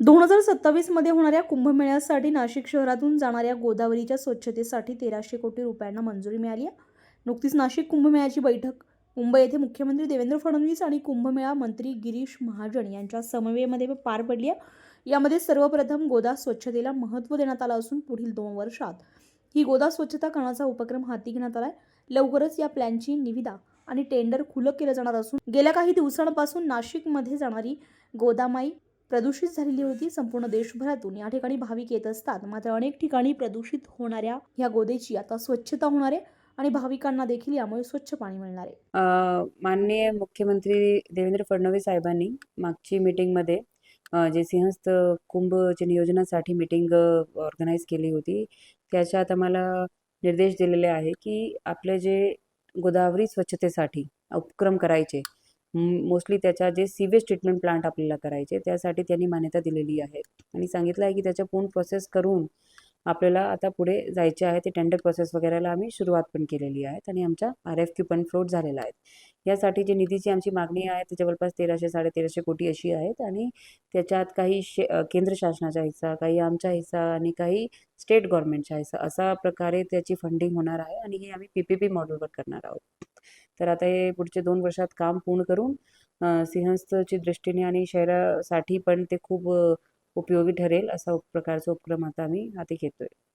दोन हजार सत्तावीसमध्ये होणाऱ्या कुंभमेळ्यासाठी नाशिक शहरातून जाणाऱ्या गोदावरीच्या स्वच्छतेसाठी तेराशे कोटी रुपयांना मंजुरी मिळाली आहे. नुकतीच नाशिक कुंभमेळ्याची बैठक मुंबई येथे मुख्यमंत्री देवेंद्र फडणवीस आणि कुंभमेळा मंत्री गिरीश महाजन यांच्या समवेमध्ये पार पडली आहे. यामध्ये सर्वप्रथम गोदा स्वच्छतेला महत्त्व देण्यात आलं असून पुढील दोन वर्षात ही गोदा स्वच्छता करण्याचा उपक्रम हाती घेण्यात आला आहे लवकरच या प्लॅनची निविदा आणि टेंडर खुलं केलं जाणार असून गेल्या काही दिवसांपासून नाशिकमध्ये जाणारी गोदामाई प्रदूषित झालेली होती. संपूर्ण देशभरातून या ठिकाणी भाविक येत असतात. मात्र अनेक ठिकाणी प्रदूषित होणाऱ्या ह्या गोदेची आता स्वच्छता होणार आहे आणि भाविकांना देखील यामुळे स्वच्छ पाणी मिळणार आहे. माननीय मुख्यमंत्री देवेंद्र फडणवीस साहेबांनी मागची मीटिंगमध्ये जे सिंहस्थ कुंभच्या नियोजनासाठी मीटिंग ऑर्गनाईज केली होती त्याच्यात आम्हाला निर्देश दिलेले आहे की आपले जे गोदावरी स्वच्छतेसाठी उपक्रम करायचे मोस्टली त्याच्या जे सीवेज ट्रीटमेंट प्लांट आपल्याला करायचे त्यासाठी त्यांनी मान्यता दिलेली आहे. आणि सांगितलं आहे की त्याच्या पूर्ण प्रोसेस करून आपल्याला आता पुढे जायचे आहे ते टेंडर प्रोसेस वगैरेला आम्ही सुरुवात पण केलेली आहे आणि आमच्या आर एफ क्यू पण फ्लोट झालेला आहे. यासाठी जे निधीची आमची मागणी आहे ती जवळपास तेराशे साडेतेराशे कोटी अशी आहेत आणि त्याच्यात काही शे केंद्र शासनाचा हिस्सा काही आमचा हिस्सा आणि काही स्टेट गव्हर्नमेंटचा हिस्सा असा प्रकारे त्याची फंडिंग होणार आहे आणि हे आम्ही पी पी पी मॉडेलवर करणार आहोत. तर आता हे पुढचे दोन वर्षात काम पूर्ण करून सिंहस्थची दृष्टीने आणि शहरासाठी पण ते खूप उपयोगी ठरेल असा प्रकारचा उपक्रम आता आम्ही हाती घेतोय.